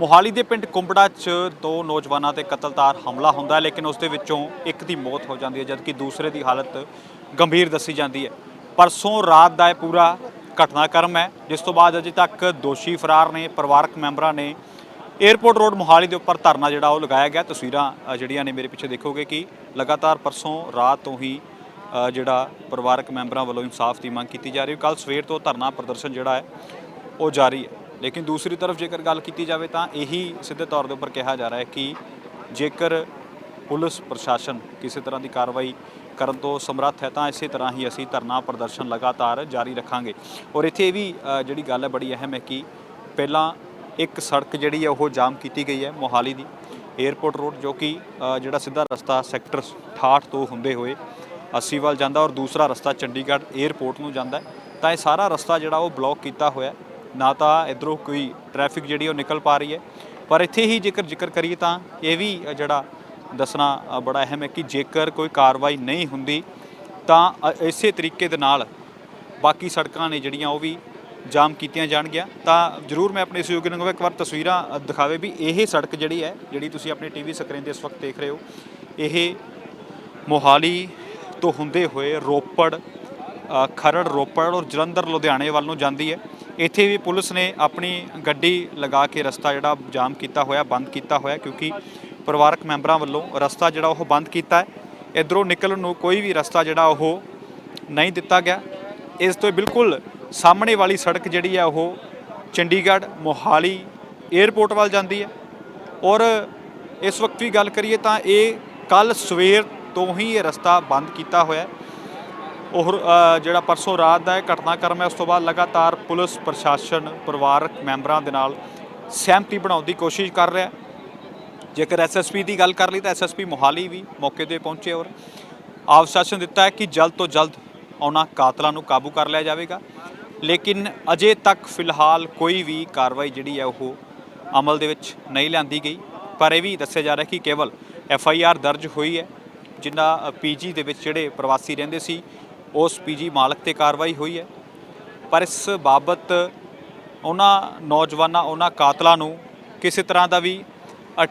ਮੋਹਾਲੀ ਦੇ ਪਿੰਡ ਕੁੰਬੜਾ 'ਚ ਦੋ ਨੌਜਵਾਨਾਂ ਤੇ ਕਤਲਦਾਰ ਹਮਲਾ ਹੁੰਦਾ ਹੈ, ਲੇਕਿਨ ਉਸ ਦੇ ਵਿੱਚੋਂ ਇੱਕ ਦੀ ਮੌਤ ਹੋ ਜਾਂਦੀ ਹੈ, ਜਦਕਿ ਦੂਸਰੇ ਦੀ ਹਾਲਤ ਗੰਭੀਰ ਦੱਸੀ ਜਾਂਦੀ ਹੈ। ਪਰਸੋਂ ਰਾਤ ਦਾ ਇਹ ਪੂਰਾ ਘਟਨਾਕ੍ਰਮ ਹੈ, ਜਿਸ ਤੋਂ ਬਾਅਦ ਅਜੇ ਤੱਕ ਦੋਸ਼ੀ ਫਰਾਰ ਨੇ, ਪਰਿਵਾਰਕ ਮੈਂਬਰਾਂ ਨੇ 에ਅਰਪੋਰਟ ਰੋਡ ਮੋਹਾਲੀ ਦੇ ਉੱਪਰ ਧਰਨਾ ਜਿਹੜਾ ਉਹ ਲਗਾਇਆ ਗਿਆ। ਤਸਵੀਰਾਂ ਜਿਹੜੀਆਂ ਨੇ ਮੇਰੇ ਪਿੱਛੇ ਦੇਖੋਗੇ ਕਿ ਲਗਾਤਾਰ ਪਰਸੋਂ ਰਾਤ ਤੋਂ ਹੀ ਜਿਹੜਾ ਪਰਿਵਾਰਕ ਮੈਂਬਰਾਂ ਵੱਲੋਂ ਇਨਸਾਫ ਦੀ ਮੰਗ ਕੀਤੀ ਜਾ ਰਹੀ ਹੈ। ਕੱਲ ਸਵੇਰ ਤੋਂ ਧਰਨਾ ਪ੍ਰਦਰਸ਼ਨ ਜਿਹੜਾ ਹੈ, ਉਹ ਜਾਰੀ ਹੈ। ਲੇਕਿਨ ਦੂਸਰੀ ਤਰਫ ਜੇਕਰ ਗੱਲ ਕੀਤੀ ਜਾਵੇ ਤਾਂ ਇਹੀ ਸਿੱਧੇ ਤੌਰ ਦੇ ਉੱਪਰ ਕਿਹਾ ਜਾ ਰਿਹਾ ਹੈ ਕਿ ਜੇਕਰ ਪੁਲਿਸ, ਪ੍ਰਸ਼ਾਸਨ ਕਿਸੇ ਤਰ੍ਹਾਂ ਦੀ ਕਾਰਵਾਈ ਕਰਨ ਤੋਂ ਸਮਰੱਥ ਹੈ ਤਾਂ ਇਸੇ ਤਰ੍ਹਾਂ ਹੀ ਅਸੀਂ ਧਰਨਾ ਪ੍ਰਦਰਸ਼ਨ ਲਗਾਤਾਰ ਜਾਰੀ ਰੱਖਾਂਗੇ। ਔਰ ਇੱਥੇ ਇਹ ਵੀ ਜਿਹੜੀ ਗੱਲ ਹੈ ਬੜੀ ਅਹਿਮ ਹੈ ਕਿ ਪਹਿਲਾਂ ਇੱਕ ਸੜਕ ਜਿਹੜੀ ਹੈ ਉਹ ਜਾਮ ਕੀਤੀ ਗਈ ਹੈ ਮੋਹਾਲੀ ਦੀ 에ਅਰਪੋਰਟ ਰੋਡ, ਜੋ ਕਿ ਜਿਹੜਾ ਸਿੱਧਾ ਰਸਤਾ ਸੈਕਟਰ 68 ਤੋਂ ਹੁੰਦੇ ਹੋਏ 80 ਵੱਲ ਜਾਂਦਾ ਔਰ ਦੂਸਰਾ ਰਸਤਾ ਚੰਡੀਗੜ੍ਹ 에ਅਰਪੋਰਟ ਨੂੰ ਜਾਂਦਾ ਤਾਂ ਇਹ ਸਾਰਾ ਰਸਤਾ ਜਿਹੜਾ ਉਹ ਬਲੌਕ ਕੀਤਾ ਹੋਇਆ ਨਾ ਤਾਂ ਇਧਰੋਂ ਕੋਈ ਟ੍ਰੈਫਿਕ ਜਿਹੜੀ ਉਹ ਨਿਕਲ ਪਾ ਰਹੀ ਹੈ। ਪਰ ਇੱਥੇ ਹੀ ਜੇਕਰ ਜ਼ਿਕਰ ਕਰੀਏ ਤਾਂ ਇਹ ਵੀ ਜਿਹੜਾ ਦੱਸਣਾ ਬੜਾ ਅਹਿਮ ਹੈ ਕਿ ਜੇਕਰ ਕੋਈ ਕਾਰਵਾਈ ਨਹੀਂ ਹੁੰਦੀ ਤਾਂ ਇਸੇ ਤਰੀਕੇ ਦੇ ਨਾਲ ਬਾਕੀ ਸੜਕਾਂ ਨੇ ਜਿਹੜੀਆਂ ਉਹ ਵੀ ਜਾਮ ਕੀਤੀਆਂ ਜਾਣਗੀਆਂ। ਤਾਂ ਜਰੂਰ ਮੈਂ ਆਪਣੇ ਸਹਿਯੋਗੀ ਨੂੰ ਇੱਕ ਵਾਰ ਤਸਵੀਰਾਂ ਦਿਖਾਵੇ ਵੀ ਇਹ ਸੜਕ ਜਿਹੜੀ ਹੈ, ਜਿਹੜੀ ਤੁਸੀਂ ਆਪਣੀ ਟੀਵੀ ਸਕਰੀਨ ਤੇ ਇਸ ਵਕਤ ਦੇਖ ਰਹੇ ਹੋ, ਇਹ ਮੋਹਾਲੀ ਤੋਂ ਹੁੰਦੇ ਹੋਏ ਰੋਪੜ ਖਰੜ ਰੋਪੜ ਔਰ ਜਲੰਧਰ ਲੁਧਿਆਣੇ ਵੱਲ ਨੂੰ ਜਾਂਦੀ ਹੈ। ਇੱਥੇ ਵੀ ਪੁਲਿਸ ਨੇ ਆਪਣੀ ਗੱਡੀ ਲਗਾ ਕੇ ਰਸਤਾ ਜਿਹੜਾ ਜਾਮ ਕੀਤਾ ਹੋਇਆ, ਬੰਦ ਕੀਤਾ ਹੋਇਆ, ਕਿਉਂਕਿ ਪਰਿਵਾਰਕ ਮੈਂਬਰਾਂ ਵੱਲੋਂ ਰਸਤਾ ਜਿਹੜਾ ਉਹ ਬੰਦ ਕੀਤਾ ਹੈ। ਇਧਰੋਂ ਨਿਕਲਣ ਨੂੰ ਕੋਈ ਵੀ ਰਸਤਾ ਜਿਹੜਾ ਉਹ ਨਹੀਂ ਦਿੱਤਾ ਗਿਆ। ਇਸ ਤੋਂ ਬਿਲਕੁਲ ਸਾਹਮਣੇ ਵਾਲੀ ਸੜਕ ਜਿਹੜੀ ਹੈ ਉਹ ਚੰਡੀਗੜ੍ਹ ਮੋਹਾਲੀ 에ਅਰਪੋਰਟ ਵੱਲ ਜਾਂਦੀ ਹੈ। ਔਰ ਇਸ ਵਕਤ ਵੀ ਗੱਲ ਕਰੀਏ ਤਾਂ ਇਹ ਕੱਲ ਸਵੇਰ ਤੋਂ ਹੀ ਇਹ ਰਸਤਾ ਬੰਦ ਕੀਤਾ ਹੋਇਆ ਉਹ ਜਿਹੜਾ ਪਰਸੋਂ ਰਾਤ ਦਾ ਇਹ ਘਟਨਾਕ੍ਰਮ ਹੈ, ਉਸ ਤੋਂ ਬਾਅਦ ਲਗਾਤਾਰ ਪੁਲਿਸ, ਪ੍ਰਸ਼ਾਸਨ, ਪਰਿਵਾਰਕ ਮੈਂਬਰਾਂ ਦੇ ਨਾਲ ਸਹਿਮਤੀ ਬਣਾਉਣ ਦੀ ਕੋਸ਼ਿਸ਼ ਕਰ ਰਿਹਾ। ਹੈ ਜੇਕਰ ਐਸਐਸਪੀ ਦੀ ਗੱਲ ਕਰ ਲਈ ਤਾਂ ਐਸਐਸਪੀ ਮੋਹਾਲੀ ਵੀ ਮੌਕੇ ਤੇ ਪਹੁੰਚੇ ਔਰ ਆਸ਼ਵਾਸਨ ਦਿੱਤਾ ਹੈ ਕਿ ਜਲਦ ਤੋਂ ਜਲਦ ਉਹਨਾਂ ਕਾਤਲਾਂ ਨੂੰ ਕਾਬੂ ਕਰ ਲਿਆ ਜਾਵੇਗਾ। ਲੇਕਿਨ ਅਜੇ ਤੱਕ ਫਿਲਹਾਲ ਕੋਈ ਵੀ ਕਾਰਵਾਈ ਜਿਹੜੀ ਹੈ, ਉਹ ਅਮਲ ਦੇ ਵਿੱਚ ਨਹੀਂ ਲਿਆਂਦੀ ਗਈ। ਪਰ ਇਹ ਵੀ ਦੱਸਿਆ ਜਾ ਰਿਹਾ ਕਿ ਕੇਵਲ ਐਫ ਆਈ ਆਰ ਦਰਜ ਹੋਈ ਹੈ ਜਿਨ੍ਹਾਂ ਪੀਜੀ ਦੇ ਵਿੱਚ ਜਿਹੜੇ ਪ੍ਰਵਾਸੀ ਰਹਿੰਦੇ ਸੀ ਉਸ ਪੀਜੀ ਮਾਲਕ ਤੇ ਕਾਰਵਾਈ ਹੋਈ ਹੈ। ਪਰ ਇਸ ਬਾਬਤ ਉਹਨਾਂ ਨੌਜਵਾਨਾਂ, ਉਹਨਾਂ ਕਾਤਲਾਂ ਨੂੰ ਕਿਸੇ ਤਰ੍ਹਾਂ ਦਾ ਵੀ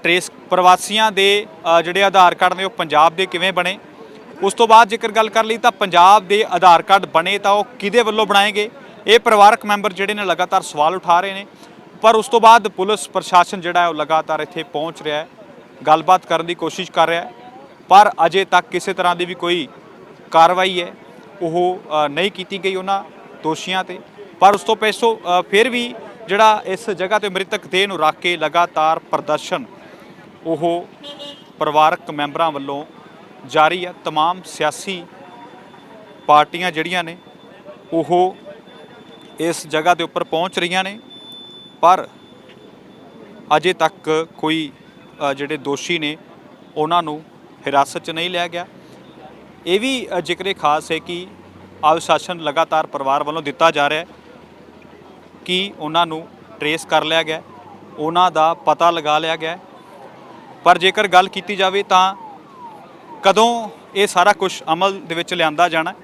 ਟਰੇਸ ਪ੍ਰਵਾਸੀਆਂ ਦੇ ਜਿਹੜੇ ਆਧਾਰ ਕਾਰਡ ਨੇ ਉਹ ਪੰਜਾਬ ਦੇ ਕਿਵੇਂ ਬਣੇ? ਉਸ ਤੋਂ ਬਾਅਦ ਜੇਕਰ ਗੱਲ ਕਰ ਲਈ ਤਾਂ ਪੰਜਾਬ ਦੇ ਆਧਾਰ ਕਾਰਡ ਬਣੇ ਤਾਂ ਉਹ ਕਿਹਦੇ ਵੱਲੋਂ ਬਣਾਏਗੇ? ਇਹ ਪਰਿਵਾਰਕ ਮੈਂਬਰ ਜਿਹੜੇ ਨੇ ਲਗਾਤਾਰ ਸਵਾਲ ਉਠਾ ਰਹੇ ਨੇ। ਪਰ ਉਸ ਤੋਂ ਬਾਅਦ ਪੁਲਿਸ ਪ੍ਰਸ਼ਾਸਨ ਜਿਹੜਾ ਹੈ ਉਹ ਲਗਾਤਾਰ ਇੱਥੇ ਪਹੁੰਚ ਰਿਹਾ ਹੈ। ਗੱਲਬਾਤ ਕਰਨ ਦੀ ਕੋਸ਼ਿਸ਼ ਕਰ ਰਿਹਾ ਹੈ। ਪਰ ਅਜੇ ਤੱਕ ਕਿਸੇ ਤਰ੍ਹਾਂ ਦੀ ਵੀ ਕੋਈ ਕਾਰਵਾਈ ਹੈ। ਉਹ ਅ, ਨਹੀਂ ਕੀਤੀ ਗਈ ਉਹਨਾਂ ਦੋਸ਼ੀਆਂ ਤੇ ਪਰ ਉਸ ਤੋਂ ਪੈਸੋ ਅ, ਫਿਰ ਵੀ ਜਿਹੜਾ ਇਸ ਜਗ੍ਹਾ ਤੇ ਮ੍ਰਿਤਕ ਦੇਹ ਨੂੰ ਰੱਖ ਕੇ ਲਗਾਤਾਰ ਪ੍ਰਦਰਸ਼ਨ ਉਹ ਪਰਿਵਾਰਕ ਮੈਂਬਰਾਂ ਵੱਲੋਂ ਜਾਰੀ ਹੈ तमाम ਸਿਆਸੀ ਪਾਰਟੀਆਂ ਜਿਹੜੀਆਂ ਨੇ ਉਹ ਇਸ ਜਗ੍ਹਾ ਦੇ ਉੱਪਰ ਪਹੁੰਚ ਰਹੀਆਂ ਨੇ ਪਰ ਅਜੇ ਤੱਕ ਕੋਈ ਅ, ਜਿਹੜੇ ਦੋਸ਼ੀ ਨੇ ਉਹਨਾਂ ਨੂੰ ਹਿਰਾਸਤ 'ਚ ਨਹੀਂ ਲਿਆ ਗਿਆ ਇਹ ਵੀ ਅ, ਜ਼ਿਕਰੇ ਖਾਸ ਹੈ ਕਿ ਆਸ਼ਵਾਸਨ ਲਗਾਤਾਰ ਪਰਿਵਾਰ ਵੱਲੋਂ ਦਿੱਤਾ ਜਾ ਰਿਹਾ ਹੈ ਕਿ ਉਹਨਾਂ ਨੂੰ ਟਰੇਸ ਕਰ ਲਿਆ ਗਿਆ ਹੈ, ਉਹਨਾਂ ਦਾ ਪਤਾ ਲਗਾ ਲਿਆ ਗਿਆ ਹੈ। ਪਰ ਜੇਕਰ ਗੱਲ ਕੀਤੀ ਜਾਵੇ ਤਾਂ ਕਦੋਂ ਇਹ ਸਾਰਾ ਕੁਝ ਅਮਲ ਦੇ ਵਿੱਚ ਲਿਆਂਦਾ ਜਾਣਾ ਹੈ?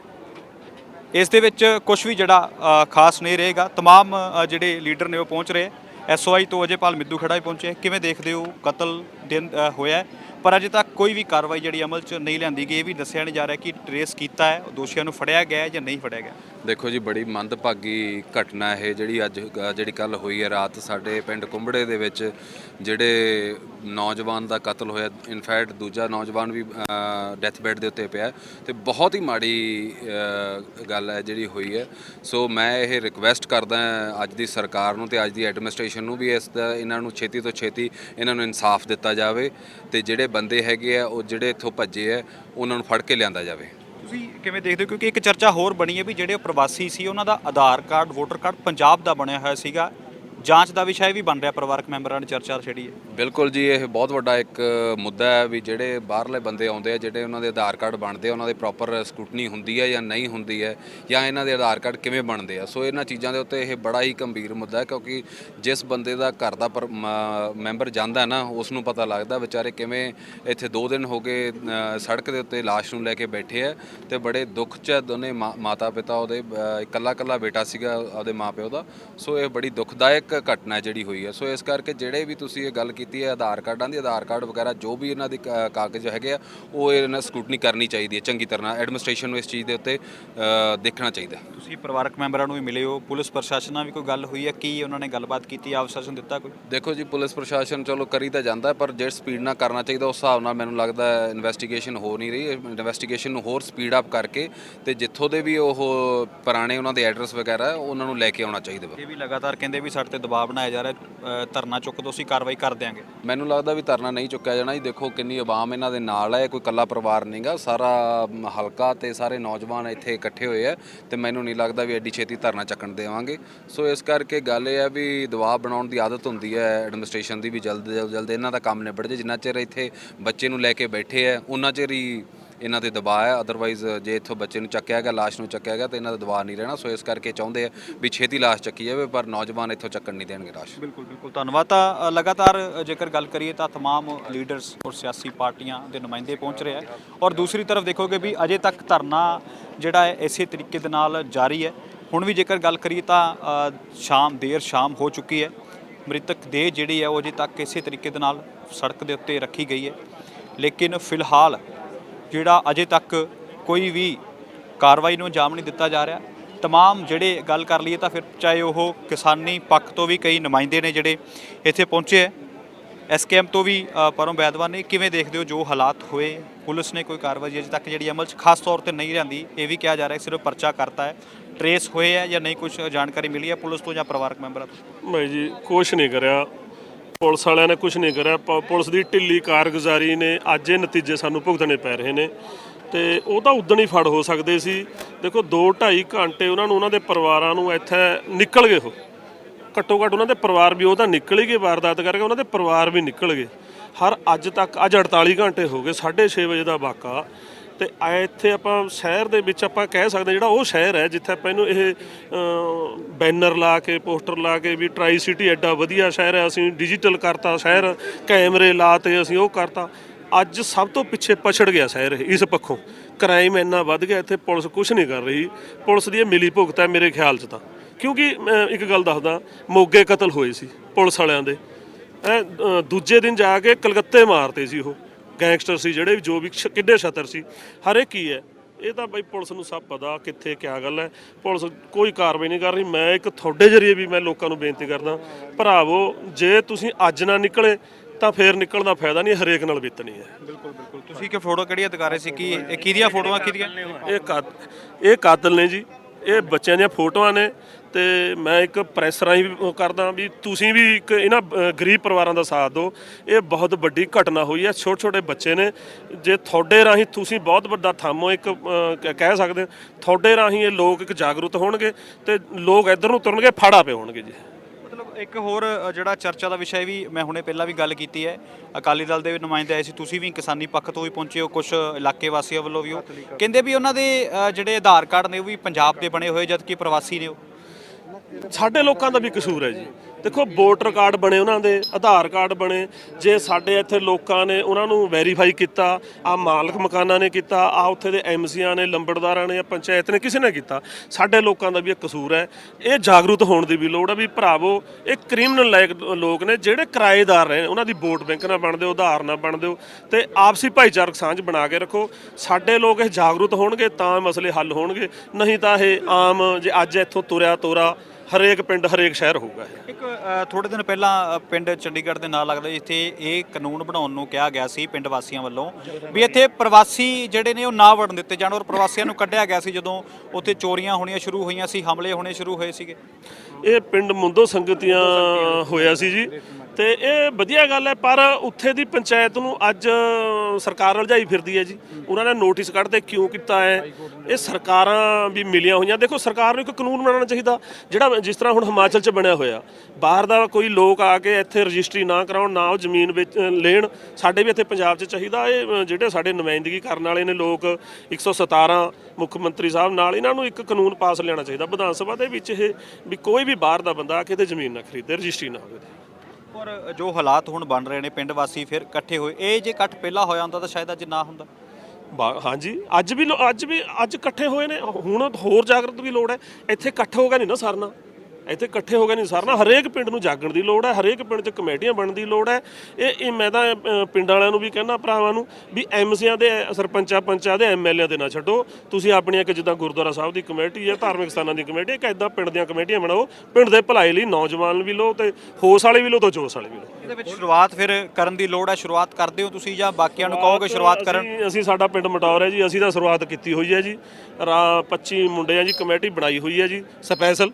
ਇਸ ਦੇ ਵਿੱਚ ਕੁਝ ਵੀ ਜਿਹੜਾ ਅ, ਖਾਸ ਨਹੀਂ ਰਹੇਗਾ तमाम ਅ, ਜਿਹੜੇ ਲੀਡਰ ਨੇ ਉਹ ਪਹੁੰਚ ਰਹੇ ਐਸਓਆਈ ਤੋਂ ਅਜੇਪਾਲ ਮਿੱਦੂ ਖੜਾ ਵੀ ਪਹੁੰਚੇ ਕਿਵੇਂ ਦੇਖਦੇ ਹੋ ਕਤਲ ਦਿਨ ਅ, ਹੋਇਆ ਹੈ, ਪਰ ਅਜੇ ਤੱਕ ਕੋਈ ਵੀ ਕਾਰਵਾਈ ਜਿਹੜੀ ਅਮਲ 'ਚ ਨਹੀਂ ਲਿਆਂਦੀ ਗਈ, ਇਹ ਵੀ ਦੱਸਿਆ ਨਹੀਂ ਜਾ ਰਿਹਾ ਕਿ ਟਰੇਸ ਕੀਤਾ ਹੈ ਦੋਸ਼ੀਆਂ ਨੂੰ ਫੜਿਆ ਗਿਆ ਹੈ ਜਾਂ ਨਹੀਂ ਫੜਿਆ ਗਿਆ। ਦੇਖੋ ਜੀ, ਬੜੀ ਮੰਦਭਾਗੀ ਘਟਨਾ ਇਹ ਜਿਹੜੀ ਅੱਜ ਜਿਹੜੀ ਕੱਲ ਹੋਈ ਹੈ ਰਾਤ ਸਾਡੇ ਪਿੰਡ ਕੁੰਬੜੇ ਦੇ ਵਿੱਚ, ਜਿਹੜੇ ਨੌਜਵਾਨ ਦਾ ਕਤਲ ਹੋਇਆ ਇਨਫੈਕਟ ਦੂਜਾ ਨੌਜਵਾਨ ਵੀ ਡੈਥ ਬੈਡ ਦੇ ਉੱਤੇ ਪਿਆ ਹੈ ਤੇ ਬਹੁਤ ਹੀ ਮਾੜੀ ਗੱਲ ਹੈ ਜਿਹੜੀ ਹੋਈ ਹੈ। ਸੋ ਮੈਂ ਇਹ ਰਿਕਵੈਸਟ ਕਰਦਾ ਅੱਜ ਦੀ ਸਰਕਾਰ ਨੂੰ ਤੇ ਅੱਜ ਦੀ ਐਡਮਿਨਿਸਟ੍ਰੇਸ਼ਨ ਨੂੰ ਵੀ ਇਸ ਦਾ, ਇਹਨਾਂ ਨੂੰ ਛੇਤੀ ਤੋਂ ਛੇਤੀ ਇਹਨਾਂ ਨੂੰ ਇਨਸਾਫ ਦਿੱਤਾ ਜਾਵੇ ਤੇ ਜਿਹੜੇ ਬੰਦੇ ਹੈਗੇ ਆ, ਉਹ ਜਿਹੜੇ ਇੱਥੋਂ ਭੱਜੇ ਆ, ਉਹਨਾਂ ਨੂੰ ਫੜ ਕੇ ਲਿਆਂਦਾ ਜਾਵੇ। ਤੁਸੀਂ ਕਿਵੇਂ ਦੇਖਦੇ ਹੋ? ਕਿਉਂਕਿ ਇੱਕ ਚਰਚਾ ਹੋਰ ਬਣੀ ਹੈ ਵੀ ਜਿਹੜੇ ਪ੍ਰਵਾਸੀ ਸੀ, ਉਹਨਾਂ ਦਾ Aadhaar card, voter card Punjab ਦਾ ਬਣਿਆ ਹੋਇਆ ਸੀਗਾ। ਜਾਂਚ ਦਾ ਵਿਸ਼ਾ ਇਹ ਵੀ ਬਣ ਰਿਹਾ ਪਰਿਵਾਰਕ ਮੈਂਬਰਾਂ ਨੇ ਚਰਚਾ ਛੇੜੀ ਹੈ। ਬਿਲਕੁਲ ਜੀ, ਇਹ ਬਹੁਤ ਵੱਡਾ ਇੱਕ ਮੁੱਦਾ ਹੈ ਵੀ ਜਿਹੜੇ ਬਾਹਰਲੇ ਬੰਦੇ ਆਉਂਦੇ ਆ, ਜਿਹੜੇ ਉਹਨਾਂ ਦੇ ਆਧਾਰ ਕਾਰਡ ਬਣਦੇ ਆ, ਉਹਨਾਂ ਦੇ ਪ੍ਰੋਪਰ ਸਕੂਟਨੀ ਹੁੰਦੀ ਹੈ ਜਾਂ ਨਹੀਂ ਹੁੰਦੀ ਹੈ, ਜਾਂ ਇਹਨਾਂ ਦੇ ਆਧਾਰ ਕਾਰਡ ਕਿਵੇਂ ਬਣਦੇ ਆ। ਸੋ ਇਹਨਾਂ ਚੀਜ਼ਾਂ ਦੇ ਉੱਤੇ ਇਹ ਬੜਾ ਹੀ ਗੰਭੀਰ ਮੁੱਦਾ ਹੈ ਕਿਉਂਕਿ ਜਿਸ ਬੰਦੇ ਦਾ ਘਰ ਦਾ ਪਰ- ਮੈਂਬਰ ਜਾਂਦਾ ਨਾ ਉਸ ਨੂੰ ਪਤਾ ਲੱਗਦਾ ਵਿਚਾਰੇ ਕਿਵੇਂ ਇੱਥੇ 2 ਦਿਨ ਹੋ ਗਏ ਸੜਕ ਦੇ ਉੱਤੇ ਲਾਸ਼ ਨੂੰ ਲੈ ਕੇ ਬੈਠੇ ਆ ਤੇ ਬੜੇ ਦੁੱਖ 'ਚ ਦੋਨੇ ਮਾਤਾ ਪਿਤਾ ਉਹਦੇ ਇਕੱਲਾ ਇਕੱਲਾ ਬੇਟਾ ਸੀਗਾ ਉਹਦੇ ਮਾਪਿਓ ਦਾ। ਸੋ ਇਹ ਬੜੀ ਦੁਖਦਾਇਕ ਘਟਨਾ ਜਿਹੜੀ ਹੋਈ ਹੈ ਸੋ ਇਸ ਕਰਕੇ ਜਿਹੜੇ ਵੀ ਤੁਸੀਂ ਇਹ ਗੱਲ ਕੀਤੀ ਹੈ ਆਧਾਰ ਕਾਰਡਾਂ ਦੀ ਆਧਾਰ ਕਾਰਡ ਵਗੈਰਾ ਜੋ ਵੀ ਇਹਨਾਂ ਦੇ ਕਾ- ਕਾਗਜ਼ ਹੈਗੇ ਆ ਉਹ ਇਹਨਾਂ ਸਕੂਟਨੀ ਕਰਨੀ ਚਾਹੀਦੀ ਹੈ ਚੰਗੀ ਤਰ੍ਹਾਂ ਐਡਮਿਨਿਸਟ੍ਰੇਸ਼ਨ ਨੂੰ ਇਸ ਚੀਜ਼ ਦੇ ਉੱਤੇ ਅ, ਦੇਖਣਾ ਚਾਹੀਦਾ। ਹੈ ਤੁਸੀਂ ਪਰਿਵਾਰਕ ਮੈਂਬਰਾਂ ਨੂੰ ਵੀ ਮਿਲੇ ਹੋ ਪੁਲਿਸ ਪ੍ਰਸ਼ਾਸਨ ਨਾਲ ਵੀ ਕੋਈ ਗੱਲ ਹੋਈ ਹੈ? ਕੀ ਉਹਨਾਂ ਨੇ ਗੱਲਬਾਤ ਕੀਤੀ ਆਵਸ਼ਾਸਨ ਦਿੱਤਾ ਕੋਈ? ਦੇਖੋ ਜੀ ਪੁਲਿਸ ਪ੍ਰਸ਼ਾਸਨ ਚਲੋ ਕਰੀ ਤਾਂ ਜਾਂਦਾ ਹੈ, ਪਰ ਜੇ ਸਪੀਡ ਨਾਲ ਕਰਨਾ ਚਾਹੀਦਾ ਉਸ ਹਿਸਾਬ ਨਾਲ ਮੈਨੂੰ ਲੱਗਦਾ ਇਨਵੈਸਟੀਗੇਸ਼ਨ ਹੋ ਨਹੀਂ ਰਹੀ। ਇਨਵੈਸਟੀਗੇਸ਼ਨ ਨੂੰ ਹੋਰ ਸਪੀਡ ਅਪ ਕਰਕੇ ਤੇ ਜਿੱਥੋਂ ਦੇ ਵੀ ਉਹ ਪੁਰਾਣੇ ਉਹਨਾਂ ਦੇ ਐਡਰੈਸ ਵਗੈਰਾ ਹੈ, ਉਹਨਾਂ ਨੂੰ ਲੈ ਕੇ ਆਉਣਾ ਚਾਹੀਦਾ ਵਾ। ਇਹ ਵੀ ਲਗਾਤਾਰ ਕਹਿੰਦੇ ਵੀ ਸਾਡੇ ਤੇ ਦਬਾਅ ਬਣਾਇਆ ਜਾ ਰਿਹਾ ਅ, ਧਰਨਾ ਚੁੱਕ ਦੋ ਅਸੀਂ ਕਾਰਵਾਈ ਕਰ ਦਿਆਂਗੇ। ਮੈਨੂੰ ਲੱਗਦਾ ਵੀ ਧਰਨਾ ਨਹੀਂ ਚੁੱਕਿਆ ਜਾਣਾ ਜੀ। ਦੇਖੋ ਕਿੰਨੀ ਆਵਾਮ ਇਹਨਾਂ ਦੇ ਨਾਲ ਹੈ ਕੋਈ ਇਕੱਲਾ ਪਰਿਵਾਰ ਨਹੀਂਗਾ ਸਾਰਾ ਮ, ਹਲਕਾ ਤੇ ਸਾਰੇ ਨੌਜਵਾਨ ਇੱਥੇ ਇਕੱਠੇ ਹੋਏ ਆ ਤੇ ਮੈਨੂੰ ਨਹੀਂ ਲੱਗਦਾ ਵੀ ਐਡੀ ਛੇਤੀ ਧਰਨਾ ਚੱਕਣ ਦੇਵਾਂਗੇ। ਸੋ ਇਸ ਕਰਕੇ ਗੱਲ ਇਹ ਹੈ ਵੀ ਦਬਾਅ ਬਣਾਉਣ ਦੀ ਆਦਤ ਹੁੰਦੀ ਹੈ ਐਡਮਿਨਿਸਟ੍ਰੇਸ਼ਨ ਦੀ ਵੀ ਜਲਦ ਜਲਦ ਜਲਦ ਇਹਨਾਂ ਦਾ ਕੰਮ ਨਿਬੜ ਜੇ ਜਿੰਨਾ ਚਿਰ ਇੱਥੇ ਬੱਚੇ ਨੂੰ ਲੈ ਕੇ ਬੈਠੇ ਆ ਉਹਨਾਂ ਚਿਰ ਹੀ ਇਹਨਾਂ ਤੇ ਦਬਾਅ ਹੈ ਅਦਰਵਾਈਜ਼ ਜੇ ਇੱਥੋਂ ਬੱਚੇ ਨੂੰ ਚੱਕਿਆ ਗਿਆ ਲਾਸ਼ ਨੂੰ ਚੱਕਿਆ ਗਿਆ ਤਾਂ ਇਹਨਾਂ ਦਾ ਦਬਾਅ ਨਹੀਂ ਰਹਿਣਾ ਸੋ ਇਸ ਕਰਕੇ ਚਾਹੁੰਦੇ ਆ ਵੀ ਛੇਤੀ ਲਾਸ਼ ਚੱਕੀ ਜਾਵੇ ਪਰ ਨੌਜਵਾਨ ਇੱਥੋਂ ਚੱਕਣ ਨਹੀਂ ਦੇਣਗੇ ਲਾਸ਼ ਬਿਲਕੁਲ ਬਿਲਕੁਲ ਧੰਨਵਾਦ ਤਾਂ ਅ, ਲਗਾਤਾਰ ਅ, ਜੇਕਰ ਗੱਲ ਕਰੀਏ ਤਾਂ तमाम ਲੀਡਰਸ ਔਰ ਸਿਆਸੀ ਪਾਰਟੀਆਂ ਦੇ ਨੁਮਾਇੰਦੇ ਪਹੁੰਚ ਰਹੇ ਹੈ ਔਰ ਦੂਸਰੀ ਤਰਫ ਦੇਖੋਗੇ ਵੀ ਅਜੇ ਤੱਕ ਧਰਨਾ ਜਿਹੜਾ ਹੈ ਇਸੇ ਤਰੀਕੇ ਦੇ ਨਾਲ ਜਾਰੀ ਹੈ ਹੁਣ ਵੀ ਜੇਕਰ ਗੱਲ ਕਰੀਏ ਤਾਂ ਅ, ਸ਼ਾਮ ਦੇਰ ਸ਼ਾਮ ਹੋ ਚੁੱਕੀ ਹੈ ਮ੍ਰਿਤਕ ਦੇਹ ਜਿਹੜੀ ਹੈ ਉਹ ਅਜੇ ਤੱਕ ਇਸੇ ਤਰੀਕੇ ਦੇ ਨਾਲ ਸੜਕ ਦੇ ਉੱਤੇ ਰੱਖੀ ਗਈ ਹੈ ਲੇਕਿਨ ਫਿਲਹਾਲ ਜਿਹੜਾ ਅਜੇ ਤੱਕ ਕੋਈ ਵੀ ਕਾਰਵਾਈ ਨੂੰ ਅੰਜਾਮ ਨਹੀਂ ਦਿੱਤਾ ਜਾ ਰਿਹਾ। ਤਮਾਮ ਜਿਹੜੇ ਗੱਲ ਕਰ ਲਈਏ ਤਾਂ ਫਿਰ ਚਾਹੇ ਉਹ ਕਿਸਾਨੀ ਪੱਖ ਤੋਂ ਵੀ ਕਈ ਨੁਮਾਇੰਦੇ ਨੇ ਜਿਹੜੇ ਇੱਥੇ ਪਹੁੰਚੇ ਹੈ। ਐਸਕੇਐਮ ਤੋਂ ਵੀ ਪਰਮ ਬੈਦਵਾਨ ਨੇ ਕਿਵੇਂ ਦੇਖਦੇ ਹੋ ਜੋ ਹਾਲਾਤ ਹੋਏ? ਪੁਲਿਸ ਨੇ ਕੋਈ ਕਾਰਵਾਈ ਅਜੇ ਤੱਕ ਜਿਹੜੀ ਅਮਲ 'ਚ ਖਾਸ ਤੌਰ ਤੇ ਨਹੀਂ ਰਹਿੰਦੀ ਇਹ ਵੀ ਕਿਹਾ ਜਾ ਰਿਹਾ ਸਿਰਫ ਪਰਚਾ ਕਰਤਾ ਹੈ। ਟਰੇਸ ਹੋਏ ਹੈ ਜਾਂ ਨਹੀਂ ਕੁਝ ਜਾਣਕਾਰੀ ਮਿਲੀ ਹੈ ਪੁਲਿਸ ਤੋਂ ਜਾਂ ਪਰਿਵਾਰਕ ਮੈਂਬਰਾਂ ਤੋਂ? ਮੈਂ ਜੀ, ਕੁਛ ਨਹੀਂ ਕਰਿਆ। ਪੁਲਿਸ ਵਾਲਿਆਂ ਨੇ ਕੁਛ ਨਹੀਂ ਕਰਿਆ। ਪ- ਪੁਲਿਸ ਦੀ ਢਿੱਲੀ ਕਾਰਗੁਜ਼ਾਰੀ ਨੇ ਅੱਜ ਇਹ ਨਤੀਜੇ ਸਾਨੂੰ ਭੁਗਤਣੇ ਪੈ ਰਹੇ ਨੇ। ਤੇ ਉਹ ਤਾਂ ਉਦੋਂ ਹੀ ਫੜ ਹੋ ਸਕਦੇ ਸੀ। ਦੇਖੋ 2 2.5 ਘੰਟੇ ਉਹਨਾਂ ਨੂੰ, ਉਹਨਾਂ ਦੇ ਪਰਿਵਾਰਾਂ ਨੂੰ ਇੱਥੇ ਨਿਕਲ ਗਏ ਉਹ। ਘੱਟੋ ਘੱਟ ਉਹਨਾਂ ਦੇ ਪਰਿਵਾਰ ਵੀ, ਉਹ ਤਾਂ ਨਿਕਲ ਹੀ ਗਏ ਵਾਰਦਾਤ ਕਰਕੇ, ਉਹਨਾਂ ਦੇ ਪਰਿਵਾਰ ਵੀ ਨਿਕਲ ਗਏ। ਹਰ ਅੱਜ ਤੱਕ, ਅੱਜ 48 ਘੰਟੇ ਹੋ ਗਏ 6:30 ਵਜੇ ਦਾ ਵਾਕਾ। ਤੇ ਆ ਇੱਥੇ ਆਪਾਂ ਸ਼ਹਿਰ ਦੇ ਵਿੱਚ ਆਪਾਂ ਕਹਿ ਸਕਦੇ ਜਿਹੜਾ ਉਹ ਸ਼ਹਿਰ ਹੈ, ਜਿੱਥੇ ਆਪਾਂ ਇਹਨੂੰ ਇਹ ਬੈਨਰ ਲਾ ਕੇ, ਪੋਸਟਰ ਲਾ ਕੇ ਵੀ ਟਰਾਈ ਸਿਟੀ ਐਡਾ ਵਧੀਆ ਸ਼ਹਿਰ ਹੈ, ਅਸੀਂ ਡਿਜੀਟਲ ਕਰਤਾ ਸ਼ਹਿਰ, ਕੈਮਰੇ ਲਾਤੇ ਅਸੀਂ ਉਹ ਕਰਤਾ। ਅੱਜ ਸਭ ਤੋਂ ਪਿੱਛੇ ਪਛੜ ਗਿਆ ਸ਼ਹਿਰ ਇਸ ਪੱਖੋਂ। ਕ੍ਰਾਈਮ ਇੰਨਾ ਵੱਧ ਗਿਆ, ਇੱਥੇ ਪੁਲਿਸ ਕੁਝ ਨਹੀਂ ਕਰ ਰਹੀ। ਪੁਲਿਸ ਦੀ ਇਹ ਮਿਲੀ ਭੁਗਤ ਹੈ ਮੇਰੇ ਖਿਆਲ 'ਚ ਤਾਂ। ਕਿਉਂਕਿ ਮੈਂ ਇੱਕ ਗੱਲ ਦੱਸਦਾ, ਮੋਗੇ ਕਤਲ ਹੋਏ ਸੀ ਪੁਲਿਸ ਵਾਲਿਆਂ ਦੇ। ਐ ਦੂਜੇ ਦਿਨ ਜਾ ਕੇ ਕਲਕੱਤੇ ਮਾਰਤੇ ਸੀ ਉਹ। ਗੈਂਗਸਟਰ ਸੀ ਜਿਹੜੇ ਵੀ ਜੋ ਵੀ ਸ਼- ਕਿੱਡੇ ਛਤਰ ਸੀ ਹਰ ਇੱਕ ਹੀ ਹੈ। ਇਹ ਤਾਂ ਬਈ ਪੁਲਿਸ ਨੂੰ ਸਭ ਪਤਾ ਕਿੱਥੇ ਕਿਆ ਗੱਲ ਹੈ। ਪੁਲਿਸ ਕੋਈ ਕਾਰਵਾਈ ਨਹੀਂ ਕਰ ਰਹੀ। ਮੈਂ ਇੱਕ ਤੁਹਾਡੇ ਜਰੀਏ ਵੀ ਮੈਂ ਲੋਕਾਂ ਨੂੰ ਬੇਨਤੀ ਕਰਦਾ ਭਰਾਵੋ ਜੇ ਤੁਸੀਂ ਅੱਜ ਨਾ ਨਿਕਲੇ ਤਾਂ ਫੇਰ ਨਿਕਲਣ ਦਾ ਫਾਇਦਾ ਨਹੀਂ ਹਰੇਕ ਨਾਲ ਬੀਤਣੀ ਹੈ। ਬਿਲਕੁਲ ਬਿਲਕੁਲ। ਤੁਸੀਂ ਕਿ ਫੋਟੋ ਕਿਹੜੀਆਂ ਦਿਖਾ ਰਹੇ ਸੀ? ਕਿ ਇਹ ਕਿਹਦੀਆਂ ਫੋਟੋਆਂ ਕਿਹਦੀਆਂ? ਇਹ ਕਾਤ ਇਹ ਕਾਤਲ ਨੇ ਜੀ। ਇਹ ਬੱਚਿਆਂ ਦੀਆਂ ਫੋਟੋਆਂ ਨੇ। ਤੇ ਮੈਂ ਇੱਕ ਪ੍ਰੈਸ ਰਾਹੀਂ ਵੀ ਉਹ ਕਰਦਾ ਵੀ ਤੁਸੀਂ ਵੀ ਇੱਕ ਇਹਨਾਂ ਅ, ਗਰੀਬ ਪਰਿਵਾਰਾਂ ਦਾ ਸਾਥ ਦਿਓ। ਇਹ ਬਹੁਤ ਵੱਡੀ ਘਟਨਾ ਹੋਈ ਹੈ ਛੋਟੇ ਛੋਟੇ ਬੱਚੇ ਨੇ। ਜੇ ਤੁਹਾਡੇ ਰਾਹੀਂ ਤੁਸੀਂ ਬਹੁਤ ਵੱਡਾ ਥੰਮੋ ਇੱਕ ਅ, ਕ- ਕਹਿ ਸਕਦੇ ਹੋ ਤੁਹਾਡੇ ਰਾਹੀਂ ਇਹ ਲੋਕ ਇੱਕ ਜਾਗਰੂਕ ਹੋਣਗੇ ਤੇ ਲੋਕ ਇੱਧਰ ਨੂੰ ਤੁਰਨਗੇ ਫਾੜਾ ਪਏ ਹੋਣਗੇ ਜੀ। ਮਤਲਬ ਇੱਕ ਹੋਰ ਅ, ਜਿਹੜਾ ਚਰਚਾ ਦਾ ਵਿਸ਼ਾ ਵੀ ਮੈਂ ਹੁਣੇ ਪਹਿਲਾਂ ਵੀ ਗੱਲ ਕੀਤੀ ਹੈ। ਅਕਾਲੀ ਦਲ ਦੇ ਨੁਮਾਇੰਦੇ ਆਏ ਸੀ ਤੁਸੀਂ ਵੀ ਕਿਸਾਨੀ ਪੱਖ ਤੋਂ ਵੀ ਪਹੁੰਚੇ ਹੋ ਕੁਝ ਇਲਾਕੇ ਵਾਸੀਆਂ ਵੱਲੋਂ ਵੀ ਉਹ ਕਹਿੰਦੇ ਵੀ ਉਹਨਾਂ ਦੇ ਅ, ਜਿਹੜੇ ਆਧਾਰ ਕਾਰਡ ਨੇ ਉਹ ਵੀ ਪੰਜਾਬ ਦੇ ਬਣੇ ਹੋਏ ਜਦਕਿ ਪ੍ਰਵਾਸੀ ਨੇ ਉਹ। ਸਾਡੇ ਲੋਕਾਂ ਦਾ ਵੀ ਕਸੂਰ ਹੈ ਜੀ। ਦੇਖੋ, ਵੋਟਰ ਕਾਰਡ ਬਣੇ ਉਹਨਾਂ ਦੇ, ਆਧਾਰ ਕਾਰਡ ਬਣੇ। ਜੇ ਸਾਡੇ ਇੱਥੇ ਲੋਕਾਂ ਨੇ ਉਹਨਾਂ ਨੂੰ ਵੈਰੀਫਾਈ ਕੀਤਾ, ਆ ਮਾਲਕ ਮਕਾਨਾਂ ਨੇ ਕੀਤਾ, ਆ ਉੱਥੇ ਦੇ ਐਮਸੀਆਂ ਨੇ, ਲੰਬੜਦਾਰਾਂ ਨੇ ਪੰਚਾਇਤ ਨੇ, ਕਿਸੇ ਨੇ ਕੀਤਾ, ਸਾਡੇ ਲੋਕਾਂ ਦਾ ਵੀ ਇਹ ਕਸੂਰ ਹੈ। ਇਹ ਜਾਗਰੂਕ ਹੋਣ ਦੀ ਵੀ ਲੋੜ ਹੈ ਵੀ ਭਰਾਵੋ, ਇਹ ਕ੍ਰਿਮੀਨਲ ਲਾਇਕ ਲੋਕ ਨੇ ਜਿਹੜੇ ਕਿਰਾਏਦਾਰ ਨੇ, ਉਹਨਾਂ ਦੀ ਵੋਟ ਬੈਂਕ ਨਾਲ ਬਣਦੇ ਹੋ ਆਧਾਰ ਨਾਲ ਬਣਦੇ ਹੋ ਤੇ ਆਪਸੀ ਭਾਈਚਾਰਕ ਸਾਂਝ ਬਣਾ ਕੇ ਰੱਖੋ। ਸਾਡੇ ਲੋਕ ਇਹ ਜਾਗਰੂਕ ਹੋਣਗੇ, ਤਾਂ ਮਸਲੇ ਹੱਲ ਹੋਣਗੇ। ਨਹੀਂ ਤਾਂ ਇਹ ਆਮ, ਜੇ ਅੱਜ ਇੱਥੋਂ ਤੁਰਿਆ ਤੋਰਾ ਹਰੇਕ ਪਿੰਡ ਹਰੇਕ ਸ਼ਹਿਰ ਹੋਊਗਾ ਇਹ। ਇੱਕ ਥੋੜੇ ਦਿਨ ਪਹਿਲਾਂ ਪਿੰਡ ਚੰਡੀਗੜ੍ਹ ਦੇ ਨਾਲ ਲੱਗਦਾ ਜਿੱਥੇ ਇਹ ਕਾਨੂੰਨ ਬਣਾਉਣ ਨੂੰ ਕਿਹਾ ਗਿਆ ਸੀ ਪਿੰਡ ਵਾਸੀਆਂ ਵੱਲੋਂ ਵੀ ਇੱਥੇ ਪ੍ਰਵਾਸੀ ਜਿਹੜੇ ਨੇ ਉਹ ਨਾ ਵੜਨ ਦਿੱਤੇ ਜਾਣ ਔਰ ਪ੍ਰਵਾਸੀਆਂ ਨੂੰ ਕੱਢਿਆ ਗਿਆ ਸੀ ਜਦੋਂ ਉੱਥੇ ਚੋਰੀਆਂ ਹੋਣੀਆਂ ਸ਼ੁਰੂ ਹੋਈਆਂ ਸੀ ਹਮਲੇ ਹੋਣੇ ਸ਼ੁਰੂ ਹੋਏ ਸੀਗੇ। ਇਹ ਪਿੰਡ ਮੁੰਦੋ ਸੰਗਤੀਆਂ ਹੋਇਆ ਸੀ ਜੀ। ਤੇ ਇਹ ਵਧੀਆ ਗੱਲ ਹੈ ਪਰ ਉੱਥੇ ਦੀ ਪੰਚਾਇਤ ਨੂੰ ਅੱਜ ਸਰਕਾਰ ਰਲਝਾਈ ਫਿਰਦੀ ਹੈ ਜੀ। ਉਹਨਾਂ ਨੇ ਨੋਟਿਸ ਕੱਢਦੇ ਕਿਉਂ ਕੀਤਾ ਹੈ। ਇਹ ਸਰਕਾਰਾਂ ਵੀ ਮਿਲੀਆਂ ਹੋਈਆਂ। ਦੇਖੋ, ਸਰਕਾਰ ਨੂੰ ਇੱਕ ਕਾਨੂੰਨ ਬਣਾਉਣਾ ਚਾਹੀਦਾ, ਜਿਹੜਾ ਜਿਸ ਤਰ੍ਹਾਂ ਹੁਣ ਹਿਮਾਚਲ 'ਚ ਬਣਿਆ ਹੋਇਆ। ਬਾਹਰ ਦਾ ਕੋਈ ਲੋਕ ਆ ਕੇ ਇੱਥੇ ਰਜਿਸਟਰੀ ਨਾ ਕਰਾਉਣ, ਨਾ ਉਹ ਜ਼ਮੀਨ ਵਿੱਚ ਲੈਣ, ਸਾਡੇ ਵੀ ਇੱਥੇ ਪੰਜਾਬ 'ਚ ਚਾਹੀਦਾ। ਇਹ ਜਿਹੜੇ ਸਾਡੇ ਨੁਮਾਇੰਦਗੀ ਕਰਨ ਵਾਲੇ ਨੇ ਲੋਕ 117 ਮੁੱਖ ਮੰਤਰੀ ਸਾਹਿਬ ਨਾਲ, ਇਹਨਾਂ ਨੂੰ ਇੱਕ ਕਾਨੂੰਨ ਪਾਸ ਲੈਣਾ ਚਾਹੀਦਾ। ਵਿਧਾਨ ਸਭਾ ਦੇ ਵਿੱਚ ਇਹ ਵੀ ਕੋਈ ਵੀ ਬਾਹਰ ਦਾ ਬੰਦਾ ਆ ਕੇ ਤੇ ਜ਼ਮੀਨ ਨਾ ਖਰੀਦੇ, ਰਜਿਸਟਰੀ ਨਾ ਹੋਵੇ। ਔਰ ਜੋ ਹਾਲਾਤ ਹੁਣ ਬਣ ਰਹੇ ਨੇ ਪਿੰਡ ਵਾਸੀ ਫਿਰ ਇਕੱਠੇ ਹੋਏ, ਇਹ ਜੇ ਇਕੱਠ ਪਹਿਲਾਂ ਹੋਇਆ ਹੁੰਦਾ ਤਾਂ ਸ਼ਾਇਦ ਅੱਜ ਨਾ ਹੁੰਦਾ। ਬਾ- ਹਾਂਜੀ, ਅੱਜ ਵੀ ਲੋ- ਅੱਜ ਵੀ, ਅੱਜ ਇਕੱਠੇ ਹੋਏ ਨੇ, ਹੁਣ ਹੋਰ ਜਾਗਰਤ ਵੀ ਲੋੜ ਹੈ, ਇੱਥੇ ਇਕੱਠ ਹੋ ਗਿਆ ਨਹੀਂ ਨਾ ਸਰਨਾ। ਇੱਥੇ ਇਕੱਠੇ ਹੋ ਗਏ ਨਹੀਂ ਸਰਨਾ। ਹਰੇਕ ਪਿੰਡ ਨੂੰ ਜਾਗਣ ਦੀ ਲੋੜ ਹੈ ਹਰੇਕ ਪਿੰਡ 'ਚ ਕਮੇਟੀਆਂ ਬਣਨ ਦੀ ਲੋੜ ਹੈ। ਇਹ ਇਹ ਮੈਂ ਤਾਂ ਅ, ਪਿੰਡ ਵਾਲਿਆਂ ਨੂੰ ਵੀ ਕਹਿੰਦਾ ਭਰਾਵਾਂ ਨੂੰ ਵੀ ਐਮਸੀਆਂ ਦੇ ਸਰਪੰਚਾਂ ਪੰਚਾਂ ਦੇ ਐਮਐਲਏ ਦੇ ਨਾ ਛੱਡੋ। ਤੁਸੀਂ ਆਪਣੀਆਂ ਕਿ ਜਿੱਦਾਂ ਗੁਰਦੁਆਰਾ ਸਾਹਿਬ ਦੀ ਕਮੇਟੀ ਹੈ ਧਾਰਮਿਕ ਸਥਾਨਾਂ ਦੀ ਕਮੇਟੀ ਹੈ ਕਿ ਇਦਾਂ ਪਿੰਡ ਦੀਆਂ ਕਮੇਟੀਆਂ ਬਣਾਓ। ਪਿੰਡ ਦੇ ਭਲਾਈ ਲਈ ਨੌਜਵਾਨ ਵੀ ਲਓ ਤੇ ਹੋਸ ਵਾਲੇ ਵੀ ਲਓ ਤੇ ਜੋਸ਼ ਵਾਲੇ ਵੀ ਲਓ। ਇਹਦੇ ਵਿੱਚ ਸ਼ੁਰੂਆਤ ਫਿਰ ਕਰਨ ਦੀ ਲੋੜ ਹੈ ਸ਼ੁਰੂਆਤ ਕਰਦੇ ਹੋ ਤੁਸੀਂ ਜਾਂ ਬਾਕੀਆਂ ਨੂੰ ਕਹੋਗੇ ਸ਼ੁਰੂਆਤ ਕਰਨ? ਅਸੀਂ- ਅਸੀਂ ਸਾਡਾ ਪਿੰਡ ਮਟੌਰ ਹੈ ਜੀ ਅਸੀਂ ਤਾਂ ਸ਼ੁਰੂਆਤ ਕੀਤੀ ਹੋਈ ਹੈ ਜੀ। ਰਾ 25 ਮੁੰਡੇ ਆ ਜੀ ਕਮੇਟੀ ਬਣਾਈ ਹੋਈ ਹੈ ਜੀ ਸਪੈਸ਼ਲ।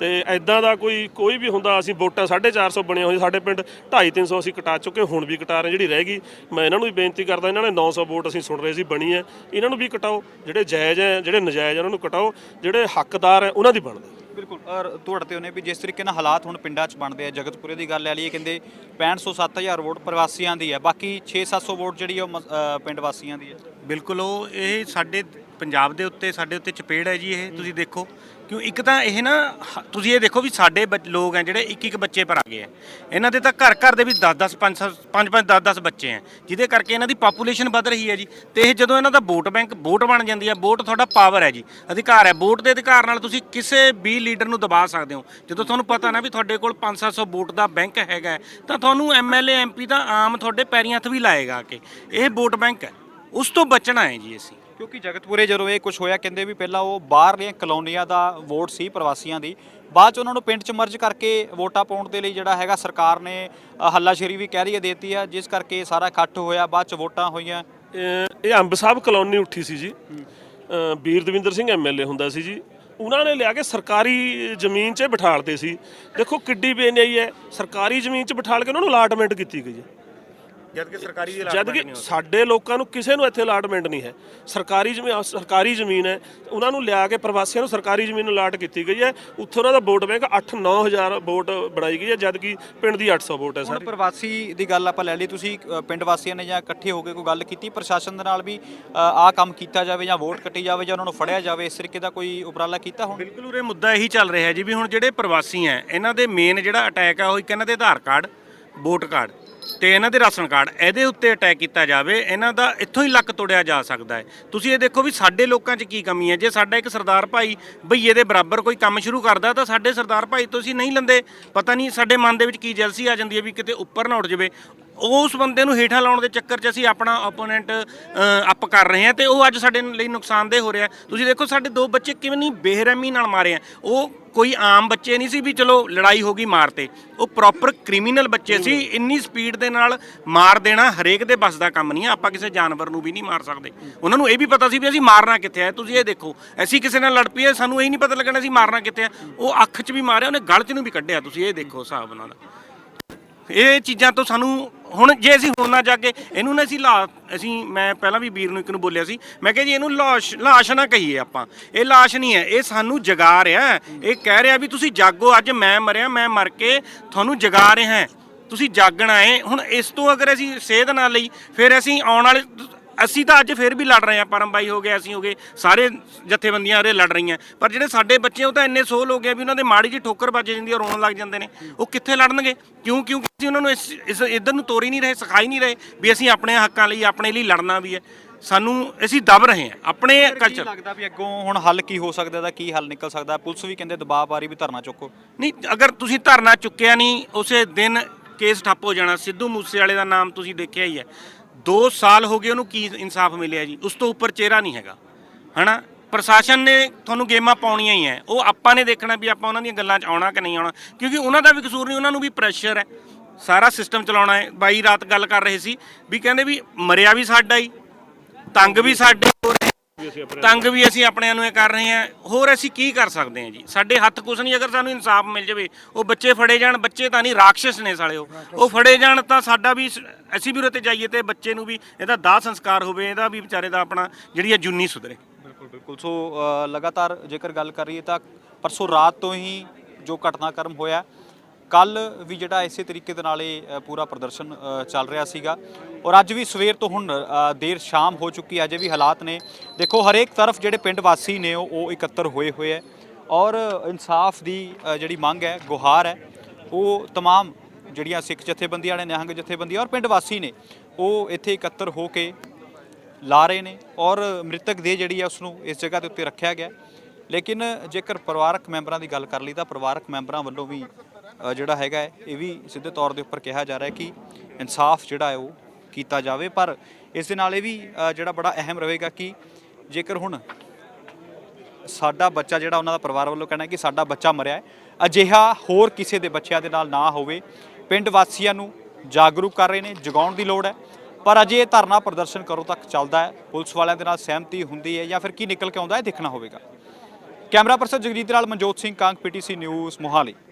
ਤੇ ਐਦਾਂ ਦਾ ਕੋਈ ਕੋਈ ਵੀ ਹੁੰਦਾ ਅਸੀਂ ਵੋਟਾਂ 450 ਬਣੀਆਂ ਹੋਈ ਸਾਡੇ ਪਿੰਡ 2.5 300 ਅਸੀਂ ਕਟਾ ਚੁੱਕੇ ਹੁਣ ਵੀ ਕਟਾ ਰਹੇ ਜਿਹੜੀ ਰਹਿ ਗਈ। ਮੈਂ ਇਹਨਾਂ ਨੂੰ ਵੀ ਬੇਨਤੀ ਕਰਦਾ ਇਹਨਾਂ ਨੇ 900 ਵੋਟ ਅਸੀਂ ਸੁਣ ਰਹੇ ਸੀ ਬਣੀ ਹੈ। ਇਹਨਾਂ ਨੂੰ ਵੀ ਕਟਾਓ ਜਿਹੜੇ ਜਾਇਜ਼ ਹੈ ਜਿਹੜੇ ਨਜਾਇਜ਼ ਉਹਨਾਂ ਨੂੰ ਕਟਾਓ ਜਿਹੜੇ ਹੱਕਦਾਰ ਹੈ ਉਹਨਾਂ ਦੀ ਬਣਦੇ ਬਿਲਕੁਲ। ਔਰ ਤੁਹਾਡੇ ਤੇ ਉਹਨੇ ਵੀ ਜਿਸ ਤਰੀਕੇ ਨਾਲ ਹਾਲਾਤ ਹੁਣ ਪਿੰਡਾਂ 'ਚ ਬਣਦੇ ਆ ਜਗਤਪੁਰੇ ਦੀ ਗੱਲ ਲੈ ਲਈਏ ਕਹਿੰਦੇ 6500 7000 ਵੋਟ ਪ੍ਰਵਾਸੀਆਂ ਦੀ ਹੈ ਬਾਕੀ 6-700 ਵੋਟ ਜਿਹੜੀ ਉਹ ਪਿੰਡ ਵਾਸੀਆਂ ਦੀ ਹੈ। ਬਿਲਕੁਲ ਉਹ ਇਹ ਸਾਡੇ ਪੰਜਾਬ ਦੇ ਉੱਤੇ ਸਾਡੇ ਉੱਤੇ ਚਪੇੜ ਹੈ ਜੀ ਇਹ ਤੁਸੀਂ ਦੇਖੋ। ਕਿਉਂ? ਇੱਕ ਤਾਂ ਇਹ ਨਾ ਹ- ਤੁਸੀਂ ਇਹ ਦੇਖੋ ਵੀ ਸਾਡੇ ਬੱਚ- ਲੋਕ ਆ ਜਿਹੜੇ ਇੱਕ ਇੱਕ ਬੱਚੇ ਪਰ ਆ ਗਏ ਆ ਇਹਨਾਂ ਦੇ ਤਾਂ ਘਰ ਘਰ ਦੇ ਵੀ 10 10 5 5 5 10 10 ਬੱਚੇ ਆ ਜਿਹਦੇ ਕਰਕੇ ਇਹਨਾਂ ਦੀ ਪਾਪੂਲੇਸ਼ਨ ਵੱਧ ਰਹੀ ਹੈ ਜੀ। ਤੇ ਇਹ ਜਦੋਂ ਇਹਨਾਂ ਦਾ ਵੋਟ ਬੈਂਕ ਵੋਟ ਬਣ ਜਾਂਦੀ ਹੈ ਵੋਟ ਤੁਹਾਡਾ ਪਾਵਰ ਹੈ ਜੀ। ਅਧਿਕਾਰ ਹੈ। ਵੋਟ ਦੇ ਅਧਿਕਾਰ ਨਾਲ ਤੁਸੀਂ ਕਿਸੇ ਵੀ ਲੀਡਰ ਨੂੰ ਦਬਾ ਸਕਦੇ ਹੋ। ਜਦੋਂ ਤੁਹਾਨੂੰ ਪਤਾ ਨਾ ਵੀ ਤੁਹਾਡੇ ਕੋਲ 5 700 ਵੋਟ ਦਾ ਬੈਂਕ ਹੈਗਾ ਹੈ, ਤਾਂ ਤੁਹਾਨੂੰ ਐਮਐਲਏ ਐਮਪੀ ਦਾ ਆਮ ਤੁਹਾਡੇ ਪੈਰੀਂ ਹੱਥ ਵੀ ਲਾਏਗਾ ਆ ਕੇ। ਇਹ ਵੋਟ ਬੈਂਕ ਹੈ। ਉਸ ਤੋਂ ਬਚਣਾ ਹੈ ਜੀ ਅਸੀਂ। ਕਿਉਂਕਿ ਜਗਤਪੁਰੇ ਜਦੋਂ ਇਹ ਕੁਝ ਹੋਇਆ, ਕਹਿੰਦੇ ਵੀ ਪਹਿਲਾਂ ਉਹ ਬਾਹਰਲੀਆਂ ਕਲੋਨੀਆਂ ਦਾ ਵੋਟ ਸੀ ਪ੍ਰਵਾਸੀਆਂ ਦੀ। ਬਾਅਦ ਚ ਉਹਨਾਂ ਨੂੰ ਪਿੰਡ ਚ ਮਰਜ ਕਰਕੇ ਵੋਟਾਂ ਪਾਉਣ ਦੇ ਲਈ ਜਿਹੜਾ ਹੈਗਾ ਸਰਕਾਰ ਨੇ ਹੱਲਾਸ਼ੇਰੀ ਵੀ ਕਹਿ ਰਹੀ ਹੈ ਦੇਤੀ ਆ ਜਿਸ ਕਰਕੇ ਸਾਰਾ ਇਕੱਠ ਹੋਇਆ, ਬਾਅਦ ਚ ਵੋਟਾਂ ਹੋਈਆਂ। ਇਹ ਅੰਬ ਸਾਹਿਬ ਕਲੋਨੀ ਉੱਠੀ ਸੀ ਜੀ। ਵੀਰ ਦਵਿੰਦਰ ਸਿੰਘ ਐਮਐਲਏ ਹੁੰਦਾ ਸੀ ਜੀ। ਉਹਨਾਂ ਨੇ ਲਿਆ ਕੇ ਸਰਕਾਰੀ ਜ਼ਮੀਨ 'ਚ ਬਿਠਾਲਦੇ ਸੀ। ਦੇਖੋ ਕਿੱਡੀ ਬੇਨਿਆਈ ਹੈ। ਸਰਕਾਰੀ ਜ਼ਮੀਨ 'ਚ ਬਿਠਾਲ ਕੇ ਉਹਨਾਂ ਨੂੰ ਅਲਾਟਮੈਂਟ ਕੀਤੀ ਗਈ ਹੈ। ਜਦ ਕਿ ਸਰਕਾਰੀ ਦੀ ਜਦ ਕਿ ਸਾਡੇ ਲੋਕਾਂ ਨੂੰ ਕਿਸੇ ਨੂੰ ਇੱਥੇ ਅਲਾਟਮੈਂਟ ਨਹੀਂ ਹੈ। ਸਰਕਾਰੀ ਜ਼ਮੀਨ ਸਰਕਾਰੀ ਜ਼ਮੀਨ ਹੈ। ਉਹਨਾਂ ਨੂੰ ਲਿਆ ਕੇ ਪ੍ਰਵਾਸੀਆਂ ਨੂੰ ਸਰਕਾਰੀ ਜ਼ਮੀਨ ਅਲਾਟ ਕੀਤੀ ਗਈ ਹੈ। ਉੱਥੇ ਉਹਨਾਂ ਦਾ ਵੋਟ ਬੈਂਕ 8-9000 ਵੋਟ ਬਣਾਈ ਗਈ ਹੈ ਜਦ ਕਿ ਪਿੰਡ ਦੀ 800 ਵੋਟ ਹੈ ਸਾਰੀ। ਪ੍ਰਵਾਸੀ ਦੀ ਗੱਲ ਆਪਾਂ ਲੈ ਲਈ ਤੁਸੀਂ ਪਿੰਡ ਵਾਸੀਆਂ ਨੇ ਜਾਂ ਇਕੱਠੇ ਹੋ ਕੇ ਕੋਈ ਗੱਲ ਕੀਤੀ? ਪ੍ਰਸ਼ਾਸਨ ਦੇ ਨਾਲ ਵੀ ਆਹ ਕੰਮ ਕੀਤਾ ਜਾਵੇ ਜਾਂ ਵੋਟ ਕੱਟੀ ਜਾਵੇ ਜਾਂ ਉਹਨਾਂ ਨੂੰ ਫੜਿਆ ਜਾਵੇ ਇਸ ਤਰੀਕੇ ਦਾ ਕੋਈ ਉਪਰਾਲਾ ਕੀਤਾ ਹੁਣ? ਬਿਲਕੁਲ ਉਰੇ ਮੁੱਦਾ ਇਹੀ ਚੱਲ ਰਿਹਾ ਜੀ ਵੀ ਹੁਣ ਜਿਹੜੇ ਪ੍ਰਵਾਸੀ ਹੈ ਇਹਨਾਂ ਦੇ ਮੇਨ ਜਿਹੜਾ ਅਟੈਕ ਆ ਉਹ ਇੱਕ ਇਹਨਾਂ ਦੇ ਆਧਾਰ ਕਾਰਡ ਵੋਟ ਕਾਰਡ। ਤੇ ਇਹਨਾਂ ਦੇ ਰਾਸ਼ਨ ਕਾਰਡ, ਇਹਦੇ ਉੱਤੇ ਅਟੈਕ ਕੀਤਾ ਜਾਵੇ, ਇਹਨਾਂ ਦਾ ਇੱਥੋਂ ਹੀ ਲੱਕ ਤੋੜਿਆ ਜਾ ਸਕਦਾ ਹੈ। ਤੁਸੀਂ ਇਹ ਦੇਖੋ ਵੀ ਸਾਡੇ ਲੋਕਾਂ 'ਚ ਕੀ ਕਮੀ ਹੈ। ਜੇ ਸਾਡਾ ਇੱਕ ਸਰਦਾਰ ਭਾਈ ਭਈਏ ਦੇ ਬਰਾਬਰ ਕੋਈ ਕੰਮ ਸ਼ੁਰੂ ਕਰਦਾ, ਤਾਂ ਸਾਡੇ ਸਰਦਾਰ ਭਾਈ ਤੋਂ ਅਸੀਂ ਨਹੀਂ ਲੈਂਦੇ। ਪਤਾ ਨਹੀਂ ਸਾਡੇ ਮਨ ਦੇ ਵਿੱਚ ਕੀ ਜੈਲਸੀ ਆ ਜਾਂਦੀ ਹੈ ਵੀ ਕਿਤੇ ਉੱਪਰ ਨਾ ਉੱਠ ਜਾਵੇ। ਉਸ ਬੰਦੇ ਨੂੰ ਹੇਠਾਂ ਲਾਉਣ ਦੇ ਚੱਕਰ 'ਚ ਅਸੀਂ ਆਪਣਾ ਓਪੋਨੈਂਟ ਅਪ ਕਰ ਰਹੇ ਹਾਂ ਤੇ ਉਹ ਅੱਜ ਸਾਡੇ ਲਈ ਨੁਕਸਾਨਦੇਹ ਹੋ ਰਿਹਾ ਤੁਸੀਂ ਦੇਖੋ ਸਾਡੇ ਦੋ ਬੱਚੇ ਕਿਵੇਂ ਨਹੀਂ ਬੇਰਹਿਮੀ ਨਾਲ ਮਾਰੇ ਆ। ਉਹ ਕੋਈ ਆਮ ਬੱਚੇ ਨਹੀਂ ਸੀ ਵੀ ਚਲੋ ਲੜਾਈ ਹੋ ਗਈ ਮਾਰਤੇ ਉਹ ਪ੍ਰੋਪਰ ਕ੍ਰਿਮੀਨਲ ਬੱਚੇ ਸੀ ਇੰਨੀ ਸਪੀਡ ਦੇ ਨਾਲ ਮਾਰ ਦੇਣਾ ਹਰੇਕ ਦੇ ਬਸ ਦਾ ਕੰਮ ਨਹੀਂ ਹੈ ਆਪਾਂ ਕਿਸੇ ਜਾਨਵਰ ਨੂੰ ਵੀ ਨਹੀਂ ਮਾਰ ਸਕਦੇ। ਉਹਨਾਂ ਨੂੰ ਇਹ ਵੀ ਪਤਾ ਸੀ ਵੀ ਅਸੀਂ ਮਾਰਨਾ ਕਿੱਥੇ ਹੈ ਤੁਸੀਂ ਇਹ ਦੇਖੋ ਅਸੀਂ ਕਿਸੇ ਨਾਲ ਲੜ ਪਈਏ ਸਾਨੂੰ ਇਹ ਨਹੀਂ ਪਤਾ ਲੱਗਣਾ ਅਸੀਂ ਮਾਰਨਾ ਕਿੱਥੇ ਹੈ ਉਹ ਅੱਖ 'ਚ ਵੀ ਮਾਰਿਆ ਉਹਨੇ ਗਲ 'ਚ ਨੂੰ ਵੀ ਕੱਢਿਆ ਤੁਸੀਂ ਇਹ ਦੇਖੋ ਹਿਸਾਬ ਨਾਲ। ਇਹ ਚੀਜ਼ਾਂ ਤੋਂ ਸਾਨੂੰ ਹੁਣ ਜੇ ਅਸੀਂ ਹੁਣ ਨਾ ਜਾ ਕੇ ਇਹਨੂੰ ਨਾ ਅਸੀਂ ਲਾ, ਅਸੀਂ, ਮੈਂ ਪਹਿਲਾਂ ਵੀ ਵੀਰ ਨੂੰ ਇੱਕ ਨੂੰ ਬੋਲਿਆ ਸੀ, ਮੈਂ ਕਿਹਾ ਜੀ ਇਹਨੂੰ ਲਾਸ਼ ਲਾਸ਼ ਨਾ ਕਹੀਏ ਆਪਾਂ ਇਹ ਲਾਸ਼ ਨਹੀਂ ਹੈ, ਇਹ ਸਾਨੂੰ ਜਗਾ ਰਿਹਾ ਹੈ। ਇਹ ਕਹਿ ਰਿਹਾ ਵੀ ਤੁਸੀਂ ਜਾਗੋ, ਅੱਜ ਮੈਂ ਮਰਿਆ, ਮੈਂ ਮਰ ਕੇ ਤੁਹਾਨੂੰ ਜਗਾ ਰਿਹਾ ਹਾਂ। ਤੁਸੀਂ ਜਾਗਣਾ ਹੈ ਹੁਣ ਇਸ ਤੋਂ ਅਗਰ ਅਸੀਂ ਸੇਧ ਨਾ ਲਈ, ਫਿਰ ਅਸੀਂ ਆਉਣ ਵਾਲੇ ਅਸੀਂ ਤਾਂ ਅੱਜ ਫਿਰ ਵੀ ਲੜ ਰਹੇ ਹਾਂ ਪਰਮ ਬਾਈ ਹੋ ਗਏ ਅਸੀਂ ਹੋ ਗਏ ਸਾਰੇ ਜਥੇਬੰਦੀਆਂ ਉਰੇ ਲੜ ਰਹੀਆਂ। ਪਰ ਜਿਹੜੇ ਸਾਡੇ ਬੱਚੇ ਉਹ ਤਾਂ ਇੰਨੇ ਸੋਲ ਹੋ ਗਏ ਵੀ ਉਹਨਾਂ ਦੇ ਮਾੜੀ ਜੀ ਠੋਕਰ ਵੱਜ ਜਾਂਦੀ ਹੈ ਰੋਣ ਲੱਗ ਜਾਂਦੇ ਨੇ। ਉਹ ਕਿੱਥੇ ਲੜਨਗੇ? ਕਿਉਂ ਕਿਉਂਕਿ ਅਸੀਂ ਉਹਨਾਂ ਨੂੰ ਇਸ ਇਸ ਇਧਰ ਨੂੰ ਤੋਰੀ ਨਹੀਂ ਰਹੇ ਸਿਖਾਈ ਨਹੀਂ ਰਹੇ ਵੀ ਅਸੀਂ ਆਪਣੇ ਹੱਕਾਂ ਲਈ ਆਪਣੇ ਲਈ ਲੜਨਾ ਵੀ ਹੈ। ਸਾਨੂੰ ਅਸੀਂ ਦਬ ਰਹੇ ਹਾਂ ਆਪਣੇ ਕੀ ਕਲਚਰ ਲੱਗਦਾ ਵੀ ਅੱਗੋਂ ਹੁਣ ਹੱਲ ਕੀ ਹੋ ਸਕਦਾ ਦਾ ਕੀ ਹੱਲ ਨਿਕਲ ਸਕਦਾ? ਪੁਲਿਸ ਵੀ ਕਹਿੰਦੇ ਦਬਾਅ ਪਾ ਰਹੀ ਵੀ ਧਰਨਾ ਚੁੱਕੋ। ਨਹੀਂ ਅਗਰ ਤੁਸੀਂ ਧਰਨਾ ਚੁੱਕਿਆ ਨਹੀਂ ਉਸੇ ਦਿਨ ਕੇਸ ਠੱਪ ਹੋ ਜਾਣਾ। ਸਿੱਧੂ ਮੂਸੇ ਵਾਲੇ ਦਾ ਨਾਮ ਤੁਸੀਂ ਦੇਖਿਆ ਹੀ ਹੈ। 2 ਸਾਲ ਹੋ ਗਏ ਉਹਨੂੰ ਕੀ ਇਨਸਾਫ ਮਿਲਿਆ ਜੀ? ਉਸ ਤੋਂ ਉੱਪਰ ਚਿਹਰਾ ਨਹੀਂ ਹੈਗਾ। ਹਨਾ? ਪ੍ਰਸ਼ਾਸਨ ਨੇ ਤੁਹਾਨੂੰ ਗੇਮਾਂ ਪਾਉਣੀਆਂ ਹੀ ਹੈ ਉਹ ਆਪਾਂ ਨੇ ਦੇਖਣਾ ਵੀ ਆਪਾਂ ਉਹਨਾਂ ਦੀਆਂ ਗੱਲਾਂ 'ਚ ਆਉਣਾ ਕਿ ਨਹੀਂ ਆਉਣਾ। ਕਿਉਂਕਿ ਉਹਨਾਂ ਦਾ ਵੀ ਕਸੂਰ ਨਹੀਂ, ਉਹਨਾਂ ਨੂੰ ਵੀ ਪ੍ਰੈਸ਼ਰ ਹੈ ਸਾਰਾ ਸਿਸਟਮ ਚਲਾਉਣਾ ਹੈ ਬਾਈ ਰਾਤ ਗੱਲ ਕਰ ਰਹੇ ਸੀ ਵੀ ਕਹਿੰਦੇ ਵੀ ਮਰਿਆ ਵੀ ਸਾਡਾ ਹੀ, ਤੰਗ ਵੀ ਸਾਡੇ ਹੋ ਰਹੇ ਤੰਗ ਵੀ ਅਸੀਂ ਆਪਣਿਆਂ ਨੂੰ ਇਹ ਕਰ ਰਹੇ ਹਾਂ। ਹੋਰ ਅਸੀਂ ਕੀ ਕਰ ਸਕਦੇ ਹਾਂ ਜੀ? ਸਾਡੇ ਹੱਥ ਕੁਛ ਨਹੀਂ। ਅਗਰ ਸਾਨੂੰ ਇਨਸਾਫ ਮਿਲ ਜਾਵੇ ਉਹ ਬੱਚੇ ਫੜੇ ਜਾਣ। ਬੱਚੇ ਤਾਂ ਨਹੀਂ ਰਾਖਸ਼ ਨੇ ਸਾਲੇ ਉਹ। ਉਹ ਫੜੇ ਜਾਣ ਤਾਂ ਸਾਡਾ ਵੀ ਅਸੀਂ ਵੀ ਉਹਦੇ ਤੇ ਜਾਈਏ ਤੇ ਬੱਚੇ ਨੂੰ ਵੀ ਇਹਦਾ ਦਾਹ ਸੰਸਕਾਰ ਹੋਵੇ ਇਹਦਾ ਵੀ ਵਿਚਾਰੇ ਦਾ ਆਪਣਾ ਜਿਹੜੀ ਹੈ ਜੁੰਨੀ ਸੁਧਰੇ। ਬਿਲਕੁਲ ਬਿਲਕੁਲ। ਸੋ ਲਗਾਤਾਰ ਜੇਕਰ ਗੱਲ ਕਰੀਏ ਤਾਂ ਪਰਸੋਂ ਰਾਤ ਤੋਂ ਹੀ ਜੋ ਘਟਨਾਕ੍ਰਮ ਹੋਇਆ ਕੱਲ ਵੀ ਜਿਹੜਾ ਇਸੇ ਤਰੀਕੇ ਦੇ ਨਾਲ ਇਹ ਪੂਰਾ ਪ੍ਰਦਰਸ਼ਨ ਚੱਲ ਰਿਹਾ ਸੀਗਾ। ਔਰ ਅੱਜ ਵੀ ਸਵੇਰ ਤੋਂ ਹੁਣ ਦੇਰ ਸ਼ਾਮ ਹੋ ਚੁੱਕੀ ਅਜੇ ਵੀ ਹਾਲਾਤ ਨੇ। ਦੇਖੋ, ਹਰੇਕ ਤਰਫ ਜਿਹੜੇ ਪਿੰਡ ਵਾਸੀ ਨੇ, ਉਹ ਇਕੱਤਰ ਹੋਏ ਹੋਏ ਐ ਔਰ ਇਨਸਾਫ ਦੀ ਜਿਹੜੀ ਮੰਗ ਹੈ, ਗੁਹਾਰ ਹੈ, ਉਹ ਤਮਾਮ ਜਿਹੜੀਆਂ ਸਿੱਖ ਜਥੇਬੰਦੀਆਂ ਨੇ ਨਿਹੰਗ ਜਥੇਬੰਦੀਆਂ ਔਰ ਪਿੰਡ ਵਾਸੀ ਨੇ, ਉਹ ਇੱਥੇ ਇਕੱਤਰ ਹੋ ਕੇ ਲਾ ਰਹੇ ਨੇ। ਔਰ ਮ੍ਰਿਤਕ ਦੇ ਜਿਹੜੀ ਹੈ ਉਸ ਨੂੰ ਇਸ ਜਗ੍ਹਾ ਦੇ ਉੱਤੇ ਰੱਖਿਆ ਗਿਆ ਲੇਕਿਨ ਜੇਕਰ ਪਰਿਵਾਰਕ ਮੈਂਬਰਾਂ ਦੀ ਗੱਲ ਕਰ ਲਈ ਤਾਂ ਪਰਿਵਾਰਕ ਮੈਂਬਰਾਂ ਵੱਲੋਂ ਵੀ ਜਿਹੜਾ ਹੈਗਾ ਹੈ, ਇਹ ਵੀ ਸਿੱਧੇ ਤੌਰ ਦੇ ਉੱਪਰ ਕਿਹਾ ਜਾ ਰਿਹਾ ਹੈ ਕਿ ਇਨਸਾਫ ਜਿਹੜਾ ਹੈ ਉਹ ਕੀਤਾ ਜਾਵੇ। ਪਰ ਇਸ ਦੇ ਨਾਲ ਇਹ ਵੀ ਅ, ਜਿਹੜਾ ਬੜਾ ਅਹਿਮ ਰਹੇਗਾ ਕਿ ਜੇਕਰ ਹੁਣ ਸਾਡਾ ਬੱਚਾ ਜਿਹੜਾ ਉਹਨਾਂ ਦਾ ਪਰਿਵਾਰ ਵੱਲੋਂ ਕਹਿਣਾ ਹੈ ਕਿ ਸਾਡਾ ਬੱਚਾ ਮਰਿਆ ਹੈ ਅਜਿਹਾ ਹੋਰ ਕਿਸੇ ਦੇ ਬੱਚਿਆਂ ਦੇ ਨਾਲ ਨਾ ਹੋਵੇ। ਪਿੰਡ ਵਾਸੀਆਂ ਨੂੰ ਜਾਗਰੂਕ ਕਰ ਰਹੇ ਨੇ ਜਗਾਉਣ ਦੀ ਲੋੜ ਹੈ। ਪਰ ਅਜੇ ਇਹ ਧਰਨਾ ਪ੍ਰਦਰਸ਼ਨ ਕਰੋ ਤੱਕ ਚੱਲਦਾ ਹੈ। ਪੁਲਿਸ ਵਾਲਿਆਂ ਦੇ ਨਾਲ ਸਹਿਮਤੀ ਹੁੰਦੀ ਹੈ ਜਾਂ ਫਿਰ ਕੀ ਨਿਕਲ ਕੇ ਆਉਂਦਾ ਹੈ ਦੇਖਣਾ ਹੋਵੇਗਾ। ਕੈਮਰਾ ਪਰਸਨ ਜਗਜੀਤ ਦੇ ਨਾਲ ਮਨਜੋਤ ਸਿੰਘ ਕਾਂਗ ਪੀਟੀਸੀ ਨਿਊਜ਼ ਮੋਹਾਲੀ।